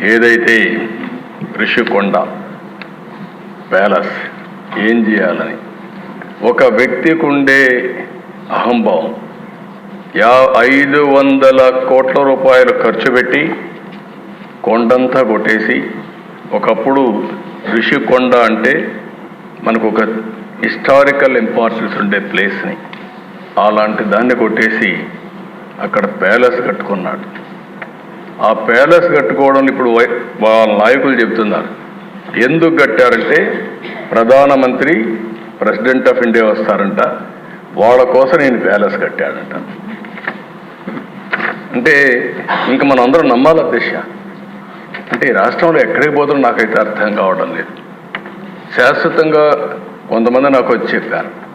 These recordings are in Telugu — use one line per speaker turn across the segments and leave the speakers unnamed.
ఏదైతే ఋషికొండ ప్యాలెస్ ఏం చేయాలని? ఒక వ్యక్తికి ఉండే అహంభావం. యా ఐదు వందల కోట్ల రూపాయలు ఖర్చు పెట్టి కొండంతా కొట్టేసి ఒకప్పుడు ఋషికొండ అంటే మనకు ఒక హిస్టారికల్ ఇంపార్టెన్స్ ఉండే ప్లేస్ని. అలాంటి దాన్ని కొట్టేసి అక్కడ ప్యాలెస్ కట్టుకున్నాడు. ఆ ప్యాలెస్ కట్టుకోవడం ఇప్పుడు వై- వాళ్ళ నాయకులు చెప్తున్నారు ఎందుకు కట్టారంటే ప్రధానమంత్రి ప్రెసిడెంట్ ఆఫ్ ఇండియా వస్తారంట వాళ్ళ కోసం నేను ప్యాలెస్ కట్టాడంట అంటే ఇంక మనం అందరం నమ్మాలి అధ్యక్ష. అంటే ఈ రాష్ట్రంలో ఎక్కడికి పోతుందో నాకైతే అర్థం కావడం లేదు. శాశ్వతంగా కొంతమంది నాకు వచ్చి చెప్పారు.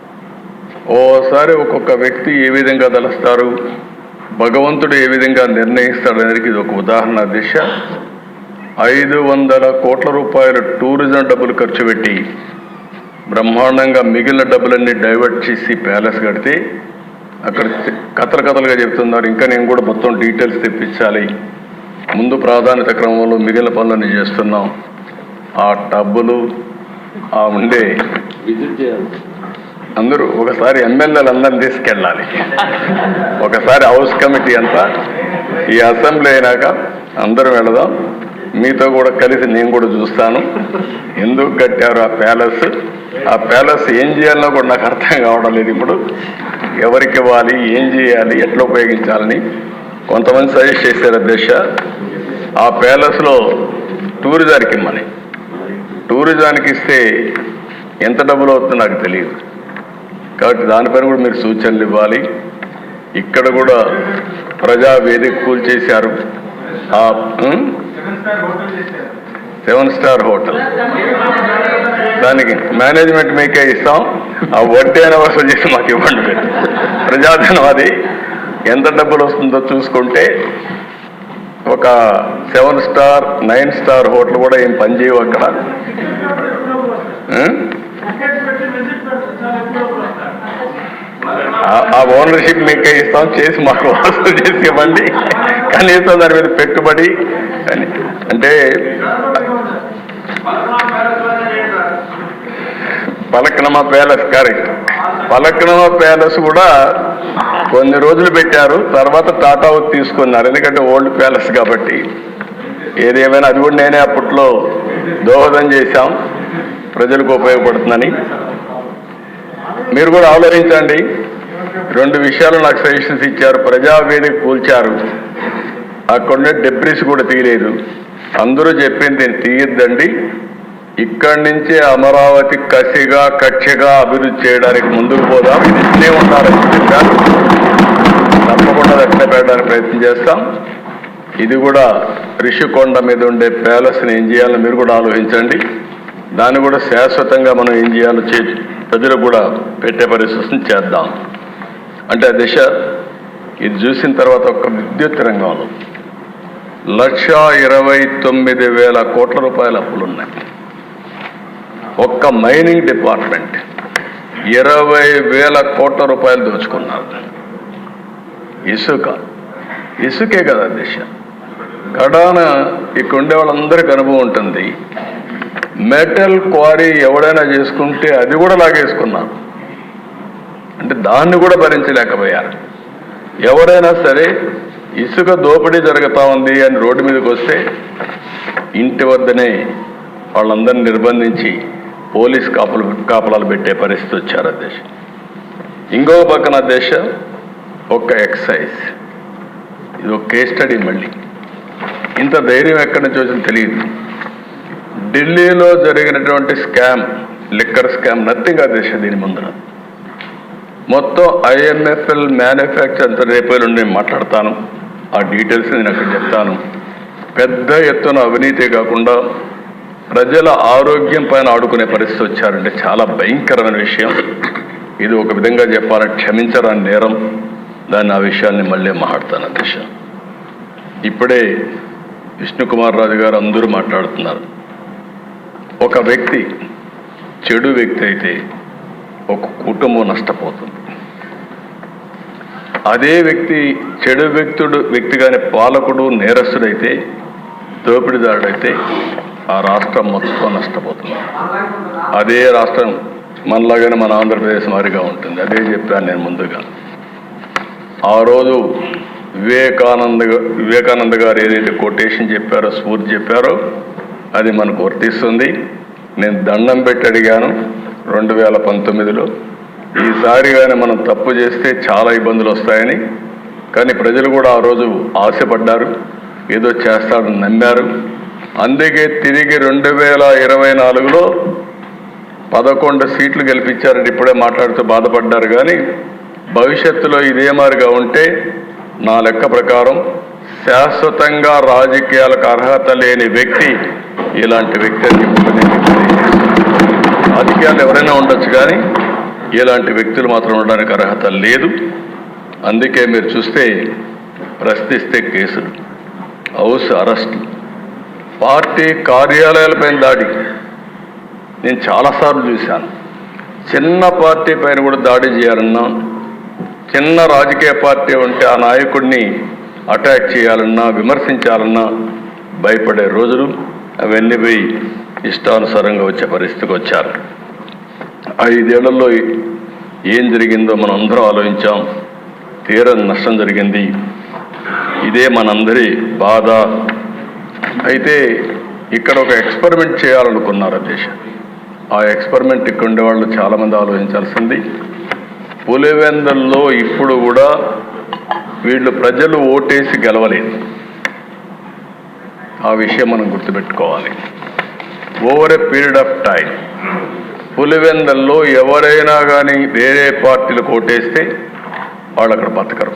ఓసారి ఒక్కొక్క వ్యక్తి ఏ విధంగా తలుస్తారు? భగవంతుడు ఏ విధంగా నిర్ణయిస్తాడు అనేది ఇది ఒక ఉదాహరణ దిశ. ఐదు వందల కోట్ల రూపాయల టూరిజం డబ్బులు ఖర్చు పెట్టి బ్రహ్మాండంగా మిగిలిన డబ్బులన్నీ డైవర్ట్ చేసి ప్యాలెస్ కడితే అక్కడ కథలు కథలుగా చెప్తున్నారు. ఇంకా నేను కూడా మొత్తం డీటెయిల్స్ తెప్పించాలి. ముందు ప్రాధాన్యత క్రమంలో మిగిలిన పనులన్నీ చేస్తున్నాం. ఆ డబ్బులు ఆ ఉండే
విజిట్ చేయాలి.
అందరూ ఒకసారి ఎమ్మెల్యేలు అందరిని తీసుకెళ్ళాలి. ఒకసారి హౌస్ కమిటీ అంతా ఈ అసెంబ్లీ అయినాక అందరూ వెళదాం. మీతో కూడా కలిసి నేను కూడా చూస్తాను. ఎందుకు కట్టారు ఆ ప్యాలెస్? ఆ ప్యాలెస్ ఏం చేయాలో కూడా నాకు అర్థం కావడం లేదు ఇప్పుడు. ఎవరికి ఇవ్వాలి ఏం చేయాలి ఎట్లా ఉపయోగించాలని కొంతమంది సజెస్ట్ చేశారు అధ్యక్ష. ఆ ప్యాలెస్లో టూరిజానికి ఇమ్మని టూరిజానికి ఇస్తే ఎంత డబ్బులు అవుతుందో నాకు తెలియదు. కాబట్టి దానిపైన కూడా మీరు సూచనలు ఇవ్వాలి. ఇక్కడ కూడా ప్రజా వేదిక కూల్చేశారు ఆ సెవెన్ స్టార్ హోటల్. దానికి మేనేజ్మెంట్ మీకే ఇస్తాం. ఆ వడ్డీ అయిన వసూలు చేసి మాకు ఇవ్వండి మీరు. ప్రజాధనం అది ఎంత డబ్బులు వస్తుందో చూసుకుంటే ఒక seven star nine star hotel కూడా ఏం పనిచేయవు అక్కడ. ఆ- ఓనర్షిప్ మీకే ఇస్తాం చేసి మాకు వసూలు చేసి ఇవ్వండి. కనీసం దాని మీద పెట్టుబడి అంటే Falaknuma palace correct Falaknuma palace కూడా కొన్ని రోజులు పెట్టారు తర్వాత టాటా తీసుకున్నారు. ఎందుకంటే ఓల్డ్ ప్యాలెస్ కాబట్టి. ఏదేమైనా అది కూడా నేనే అప్పట్లో దోహదం చేశాం. ప్రజలకు ఉపయోగపడుతుందని. మీరు కూడా ఆలోచించండి. రెండు విషయాలు నాకు సజెషన్స్ ఇచ్చారు. ప్రజావేదిక కూల్చారు. అక్కడ డెబ్రిస్ కూడా తీయలేదు. అందరూ చెప్పింది తీయద్దండి. ఇక్కడి నుంచే అమరావతి కసిగా కక్షగా అభివృద్ధి చేయడానికి ముందుకు పోదాం. ఇది ఇట్లే ఉండాలని చెప్పారు. తప్పకుండా అది అట్లే పెట్టడానికి ప్రయత్నం చేస్తాం. ఇది కూడా రిషికొండ మీద ఉండే ప్యాలెస్ని ఏం చేయాలో మీరు కూడా ఆలోచించండి. దాన్ని కూడా శాశ్వతంగా మనం ఏం చేయాలో చే ప్రజలు కూడా పెట్టే పరిస్థితిని చేద్దాం. అంటే ఆ దిశ ఇది చూసిన తర్వాత ఒక విద్యుత్ రంగంలో లక్ష ఇరవై తొమ్మిది వేల కోట్ల రూపాయల అప్పులు ఉన్నాయి. ఒక్క మైనింగ్ డిపార్ట్మెంట్ ఇరవై వేల కోట్ల రూపాయలు దోచుకున్నారు. ఇసుక. ఇసుకే కదా దిశ. కడాన ఇక్కడ ఉండే వాళ్ళందరికీ అనుభవం ఉంటుంది. మెటల్ క్వారీ ఎవడైనా చేసుకుంటే అది కూడా లాగేసుకున్నారు అంటే దాన్ని కూడా భరించలేకపోయారు. ఎవరైనా సరే ఇసుక దోపిడీ జరుగుతూ ఉంది అని రోడ్డు మీదకి వస్తే ఇంటి వద్దనే వాళ్ళందరిని నిర్బంధించి పోలీస్ కాపులు కాపలాలు పెట్టే పరిస్థితి వచ్చారు ఆ దేశం. ఇంకో పక్కన దేశ ఒక్క ఎక్సైజ్. ఇది ఒక కేస్ స్టడీ మళ్ళీ. ఇంత ధైర్యం ఎక్కడి నుంచి వచ్చిందో తెలియదు. ఢిల్లీలో జరిగినటువంటి స్కామ్ లిక్కర్ స్కామ్ నథింగ్ ఆ దేశం దీని ముందర. మొత్తం ఐఎంఎఫ్ఎల్ మ్యానుఫ్యాక్చర్ అంత రేపు నుండి నేను మాట్లాడతాను. ఆ డీటెయిల్స్ నేను అక్కడ చెప్తాను. పెద్ద ఎత్తున అవినీతి కాకుండా ప్రజల ఆరోగ్యం పైన ఆడుకునే పరిస్థితి వచ్చారంటే చాలా భయంకరమైన విషయం. ఇది ఒక విధంగా చెప్పాలంటే క్షమించరాని నేరం. దాన్ని ఆ విషయాన్ని మళ్ళీ మాట్లాడతాను అధ్యక్ష. ఇప్పుడే విష్ణుకుమార్ రాజు గారు అందరూ మాట్లాడుతున్నారు. ఒక వ్యక్తి చెడు వ్యక్తి అయితే ఒక కుటుంబం నష్టపోతుంది. అదే వ్యక్తి చెడు వ్యక్తుడు వ్యక్తిగానే పాలకుడు నేరస్తుడైతే దోపిడీదారుడైతే ఆ రాష్ట్రం మొత్తం నష్టపోతుంది. అదే రాష్ట్రం మనలాగానే మన ఆంధ్రప్రదేశ్ మాదిరిగా ఉంటుంది. అదే చెప్పాను నేను ముందుగా. ఆ రోజు వివేకానంద వివేకానంద గారు ఏదైతే కొటేషన్ చెప్పారో స్ఫూర్తి చెప్పారో అది మనకు వర్తిస్తుంది. నేను దండం పెట్టి అడిగాను రెండు వేల పంతొమ్మిదిలో ఈసారి కానీ మనం తప్పు చేస్తే చాలా ఇబ్బందులు వస్తాయని. కానీ ప్రజలు కూడా ఆ రోజు ఆశపడ్డారు. ఏదో చేస్తాడని నమ్మారు. అందుకే తిరిగి రెండు వేల ఇరవై నాలుగులో పదకొండు సీట్లు గెలిపించారని ఇప్పుడే మాట్లాడుతూ బాధపడ్డారు. కానీ భవిష్యత్తులో ఇదే మారిగా ఉంటే నా లెక్క ప్రకారం శాశ్వతంగా రాజకీయాలకు అర్హత లేని వ్యక్తి ఇలాంటి వ్యక్తి అని చెప్పి రాజకీయాలు ఎవరైనా ఉండొచ్చు కానీ ఇలాంటి వ్యక్తులు మాత్రం ఉండడానికి అర్హత లేదు. అందుకే మీరు చూస్తే ప్రశ్నిస్తే కేసులు హౌస్ అరెస్ట్ పార్టీ కార్యాలయాలపైన దాడి. నేను చాలాసార్లు చూశాను. చిన్న పార్టీ పైన కూడా దాడి చేయాలన్నా చిన్న రాజకీయ పార్టీ ఉంటే ఆ నాయకుడిని అటాక్ చేయాలన్నా విమర్శించాలన్నా భయపడే రోజులు అవన్నీ పోయి ఇష్టానుసారంగా వచ్చే పరిస్థితికి వచ్చారు. ఐదేళ్ళలో ఏం జరిగిందో మనం అందరం ఆలోచించాం. తీరం నష్టం జరిగింది. ఇదే మనందరి బాధ. అయితే ఇక్కడ ఒక ఎక్స్పెరిమెంట్ చేయాలనుకున్నారు దేశ ఆ ఎక్స్పెరిమెంట్ ఇక్కడ ఉండేవాళ్ళు చాలామంది ఆలోచించాల్సింది. పులివెందల్లో ఇప్పుడు కూడా వీళ్ళు ప్రజలు ఓటేసి గెలవలేదు. ఆ విషయం మనం గుర్తుపెట్టుకోవాలి. Over a period of time పులివెందల్లో ఎవరైనా కానీ వేరే పార్టీలకు ఓటేస్తే వాళ్ళు అక్కడ బతకరు.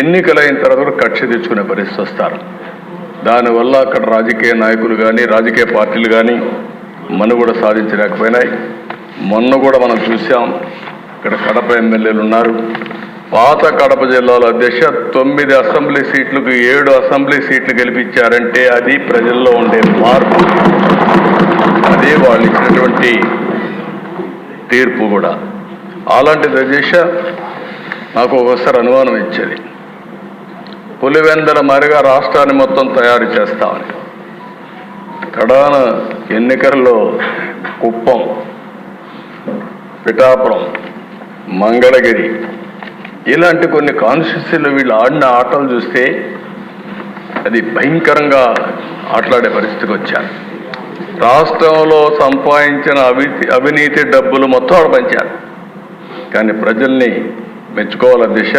ఎన్నికలైన తర్వాత కక్ష తెచ్చుకునే పరిస్థితి వస్తారు. దానివల్ల అక్కడ రాజకీయ నాయకులు కానీ రాజకీయ పార్టీలు కానీ మనుగడ సాధించలేకపోయినాయి. మొన్న కూడా మనం చూసాం ఇక్కడ కడప ఎమ్మెల్యేలు ఉన్నారు. పాత కడప జిల్లాలో అధ్యక్ష తొమ్మిది అసెంబ్లీ సీట్లకు ఏడు అసెంబ్లీ సీట్లు గెలిపించారంటే అది ప్రజల్లో ఉండే మార్పు. అదే వాళ్ళు ఇచ్చినటువంటి తీర్పు కూడా. అలాంటిది అధ్యక్ష నాకు ఒకసారి అనుమానం ఇచ్చేది. పులివెందల మరిగా రాష్ట్రాన్ని మొత్తం తయారు చేస్తామని. కడాన ఎన్నికల్లో కుప్పం పిఠాపురం మంగళగిరి ఇలాంటి కొన్ని కాన్స్టిట్యూన్సీలు వీళ్ళు ఆడిన ఆటలు చూస్తే అది భయంకరంగా ఆటలాడే పరిస్థితికి వచ్చారు. రాష్ట్రంలో సంపాదించిన అవి అవినీతి డబ్బులు మొత్తం ఆడ పంచారు. కానీ ప్రజల్ని మెచ్చుకోవాల దిశ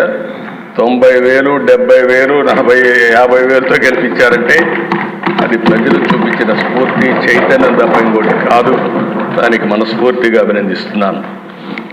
తొంభై వేలు డెబ్బై వేలు నలభై యాభై వేలతో గెలిపించారంటే అది ప్రజలు చూపించిన స్ఫూర్తి చైతన్యం తప్ప ఇంకోటి కాదు. దానికి మనస్ఫూర్తిగా అభినందిస్తున్నాను.